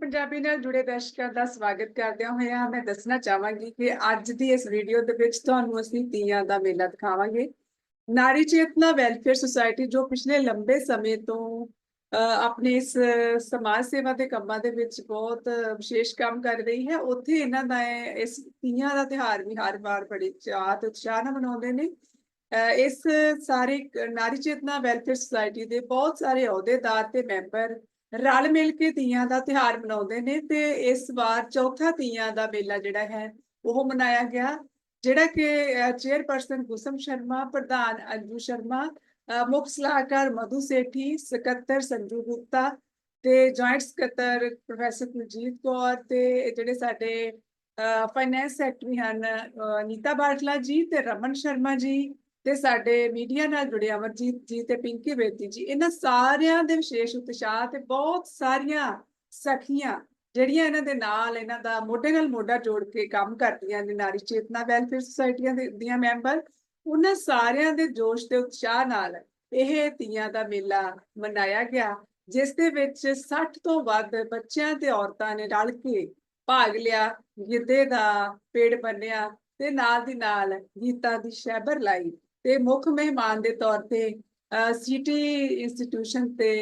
ਪੰਜਾਬੀ ਨਾਲ ਜੁੜੇ ਦਰਸ਼ਕਾਂ ਦਾ ਸਵਾਗਤ ਕਰਦਿਆਂ ਹੋਇਆਂ ਮੈਂ ਦੱਸਣਾ ਚਾਹਾਂਗੀ ਕਿ ਅੱਜ ਦੀ ਇਸ ਵੀਡੀਓ ਦੇ ਵਿੱਚ ਤੁਹਾਨੂੰ ਅਸੀਂ ਤੀਆਂ ਦਾ ਮੇਲਾ ਦਿਖਾਵਾਂਗੇ। ਨਾਰੀ ਚੇਤਨਾ ਵੈਲਫੇਅਰ ਸੁਸਾਇਟੀ ਜੋ ਪਿਛਲੇ ਲੰਬੇ ਸਮੇਂ ਤੋਂ ਆਪਣੇ ਇਸ ਸਮਾਜ ਸੇਵਾ ਦੇ ਕੰਮਾਂ ਦੇ ਵਿੱਚ ਬਹੁਤ ਵਿਸ਼ੇਸ਼ ਕੰਮ ਕਰ ਰਹੀ ਹੈ। ਉੱਥੇ ਇਹਨਾਂ ਦਾ ਇਸ ਤੀਆਂ ਦਾ ਤਿਉਹਾਰ ਵੀ ਹਰ ਵਾਰ ਬੜੇ ਚਾਅ ਤੇ ਉਤਸ਼ਾਹ ਨਾਲ ਮਨਾਉਂਦੇ ਨੇ। ਅਹ, ਇਸ ਸਾਰੇ ਨਾਰੀ ਚੇਤਨਾ ਵੈਲਫੇਅਰ ਸੁਸਾਇਟੀ ਦੇ ਬਹੁਤ ਸਾਰੇ ਅਹੁਦੇਦਾਰ ਤੇ ਮੈਂਬਰ ਰਲ ਮਿਲ ਕੇ ਤੀਆਂ ਦਾ ਤਿਉਹਾਰ ਮਨਾਉਂਦੇ ਨੇ ਤੇ ਇਸ ਵਾਰ ਚੌਥਾ ਤੀਆਂ ਦਾ ਮੇਲਾ ਜਿਹੜਾ ਹੈ ਉਹ ਮਨਾਇਆ ਗਿਆ ਜਿਹੜਾ ਕਿ ਚੇਅਰਪਰਸਨ ਗੁਸਮ ਸ਼ਰਮਾ ਪ੍ਰਧਾਨ ਅੰਜੂ ਸ਼ਰਮਾ ਅ, ਮੁੱਖ ਸਲਾਹਕਾਰ ਮਧੂ ਸੇਠੀ ਸਕੱਤਰ ਸੰਜੂ ਗੁਪਤਾ ਤੇ ਜੁਆਇੰਟ ਸਕੱਤਰ ਪ੍ਰੋਫੈਸਰ ਕੁਲਜੀਤ ਕੌਰ ਤੇ ਜਿਹੜੇ ਸਾਡੇ ਫਾਈਨੈਂਸ ਸੈਕਟਰੀ ਹਨ ਨੀਤਾ ਬਾਟਲਾ ਜੀ ਤੇ ਰਮਨ ਸ਼ਰਮਾ ਜੀ। ਤੇ ਸਾਡੇ ਮੀਡੀਆ ਨਾਲ ਜੁੜੇ ਅਮਰਜੀਤ ਜੀ ਤੇ ਪਿੰਕੀ ਬੇਦੀ ਜੀ, ਇਹਨਾਂ ਸਾਰਿਆਂ ਦੇ ਵਿਸ਼ੇਸ਼ ਉਤਸ਼ਾਹ ਤੇ ਬਹੁਤ ਸਾਰੀਆਂ ਸਖੀਆਂ ਜਿਹੜੀਆਂ ਇਹਨਾਂ ਦੇ ਨਾਲ ਇਹਨਾਂ ਦਾ ਮੋਢੇ ਨਾਲ ਮੋਢਾ ਜੋੜ ਕੇ ਕੰਮ ਕਰਦੀਆਂ ਨੇ, ਨਾਰੀ ਚੇਤਨਾ ਵੈਲਫੇਅਰ ਸੁਸਾਇਟੀਆਂ ਦੇ ਦੀਆਂ ਮੈਂਬਰ, ਉਹਨਾਂ ਸਾਰਿਆਂ ਦੇ ਜੋਸ਼ ਤੇ ਉਤਸ਼ਾਹ ਨਾਲ ਇਹ ਤੀਆਂ ਦਾ ਮੇਲਾ ਮਨਾਇਆ ਗਿਆ, ਜਿਸ ਦੇ ਵਿੱਚ 60 ਤੋਂ ਵੱਧ ਬੱਚਿਆਂ ਤੇ ਔਰਤਾਂ ਨੇ ਰਲ ਕੇ ਭਾਗ ਲਿਆ, ਗਿੱਧੇ ਦਾ ਪੇੜ ਬੰਨਿਆ ਤੇ ਨਾਲ ਦੀ ਨਾਲ ਗੀਤਾਂ ਦੀ ਸ਼ੈਬਰ ਲਾਈ। ਤੇ ਮੁੱਖ ਮਹਿਮਾਨ ਦੇ ਤੌਰ ਤੇ ਸਿਟੀ ਇੰਸਟੀਟਿਊਸ਼ਨ ਤੇ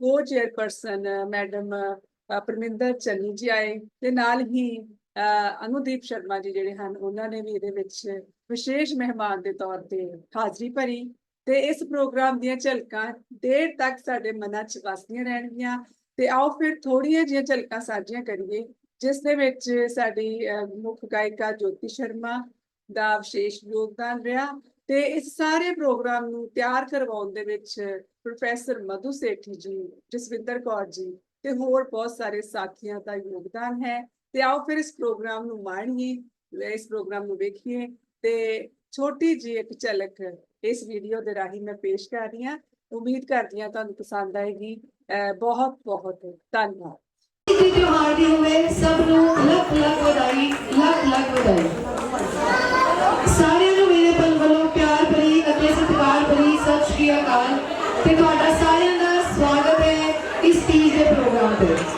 ਕੋ ਚੇਅਰਪਰਸਨ ਮੈਡਮ ਪਰਮਿੰਦਰ ਚੰਨੀ ਜੀ ਆਏ ਤੇ ਨਾਲ ਹੀ ਅਨੁਦੀਪ ਸ਼ਰਮਾ ਜੀ ਜਿਹੜੇ ਹਨ ਉਹਨਾਂ ਨੇ ਵੀ ਇਹਦੇ ਵਿੱਚ ਵਿਸ਼ੇਸ਼ ਮਹਿਮਾਨ ਦੇ ਤੌਰ ਤੇ ਹਾਜ਼ਰੀ ਭਰੀ ਤੇ ਇਸ ਪ੍ਰੋਗਰਾਮ ਦੀਆਂ ਝਲਕਾਂ ਦੇਰ ਤੱਕ ਸਾਡੇ ਮਨਾਂ 'ਚ ਵਸਦੀਆਂ ਰਹਿਣਗੀਆਂ ਤੇ ਆਓ ਫਿਰ ਥੋੜੀਆਂ ਜਿਹੀਆਂ ਝਲਕਾਂ ਸਾਂਝੀਆਂ ਕਰੀਏ ਜਿਸ ਦੇ ਵਿੱਚ ਸਾਡੀ ਅਹ, ਮੁੱਖ ਗਾਇਕਾ ਜੋਤੀ ਸ਼ਰਮਾ ਦਾ ਵਿਸ਼ੇਸ਼ ਯੋਗਦਾਨ ਰਿਹਾ ਤੇ ਇਸ ਸਾਰੇ ਪ੍ਰੋਗਰਾਮ ਨੂੰ ਤਿਆਰ ਕਰਵਾਉਣ ਦੇ ਵਿੱਚ ਪ੍ਰੋਫੈਸਰ ਮਧੂ ਸੇਠੀ ਜੀ, ਜਸਵਿੰਦਰ ਕੌਰ ਜੀ ਤੇ ਹੋਰ ਬਹੁਤ ਸਾਰੇ ਸਾਥੀਆਂ ਦਾ ਯੋਗਦਾਨ ਹੈ। ਤੇ ਆਓ ਫਿਰ ਇਸ ਪ੍ਰੋਗਰਾਮ ਨੂੰ ਮਾਣੀਏ ਇਸ ਪ੍ਰੋਗਰਾਮ ਨੂੰ ਵੇਖੀਏ ਤੇ ਛੋਟੀ ਜੀ ਇੱਕ ਝਲਕ ਇਸ ਵੀਡੀਓ ਦੇ ਰਾਹੀਂ ਮੈਂ ਪੇਸ਼ ਕਰ ਰਹੀ ਹਾਂ। ਉਮੀਦ ਕਰਦੀ ਹਾਂ ਤੁਹਾਨੂੰ ਪਸੰਦ ਆਏਗੀ। ਬਹੁਤ ਬਹੁਤ ਧੰਨਵਾਦ। ਇਸੇ ਤਿਉਹਾਰ ਦੀ ਹੋਵੇ, ਸਭ ਨੂੰ ਲੱਖ ਲੱਖ ਵਧਾਈ ਲੱਖ ਲੱਖ ਵਧਾਈ। ਸਾਰਿਆਂ ਨੂੰ ਮੇਰੇ ਦੇ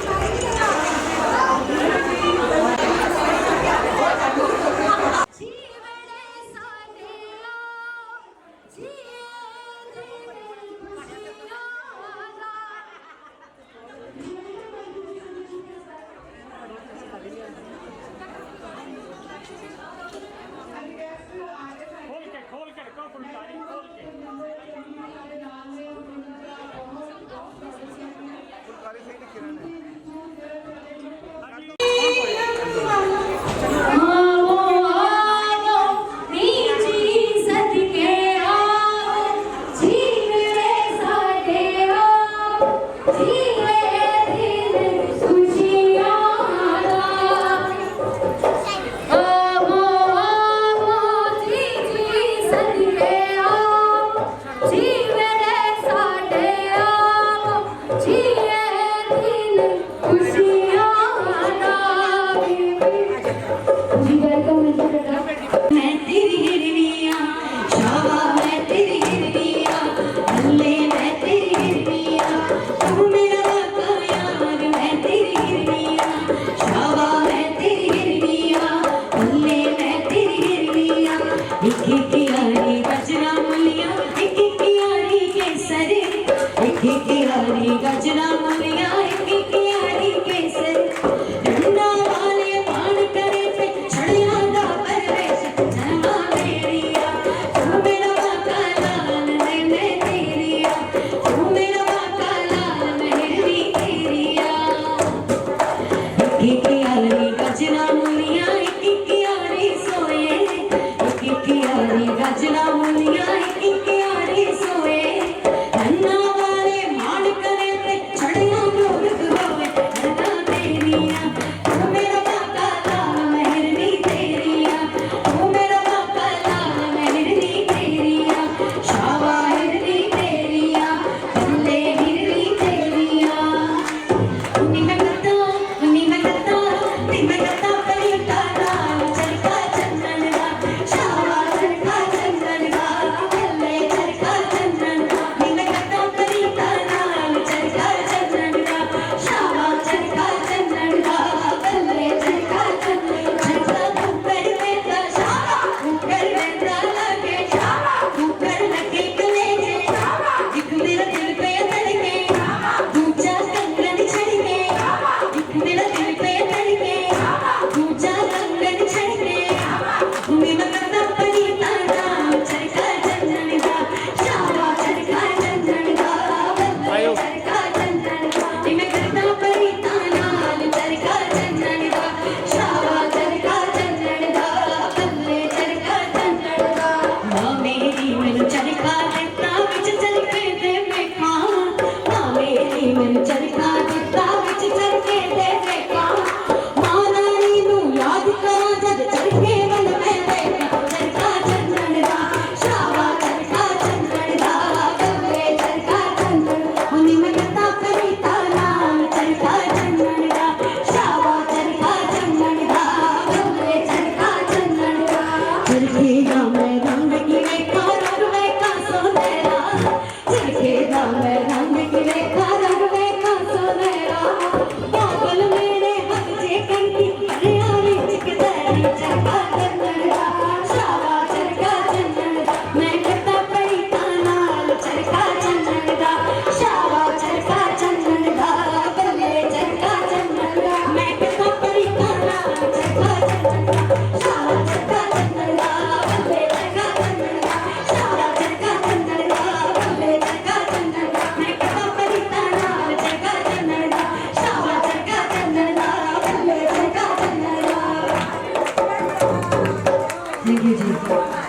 এগিয়ে যেতে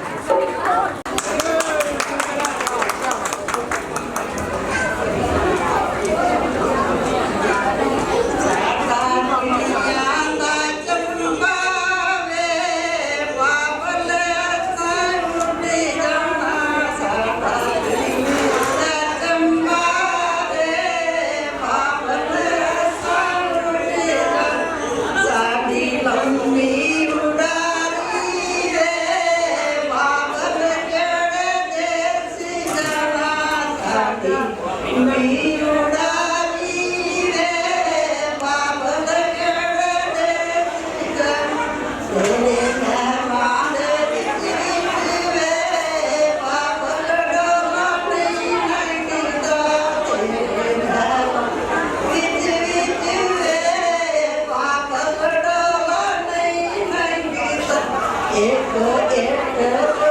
ਇੱਕ ਇੱਕ ਰੋਟਾ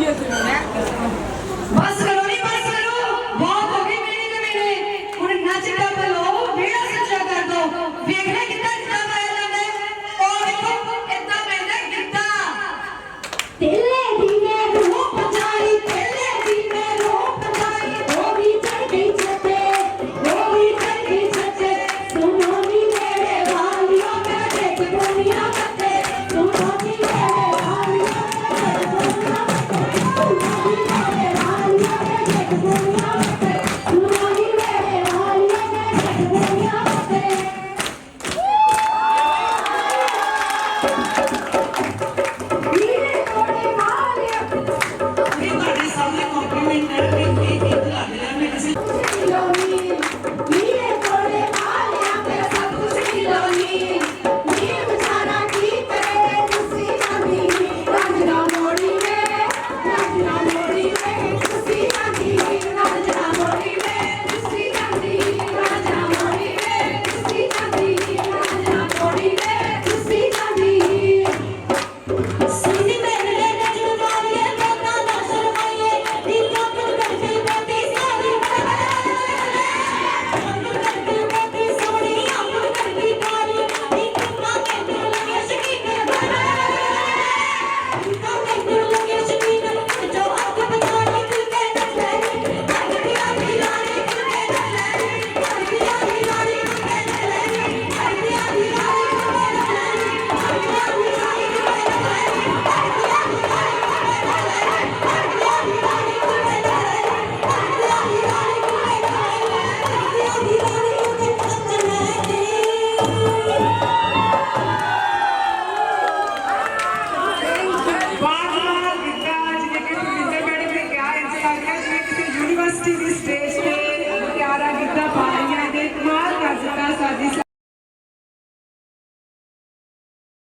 ਕਰੋ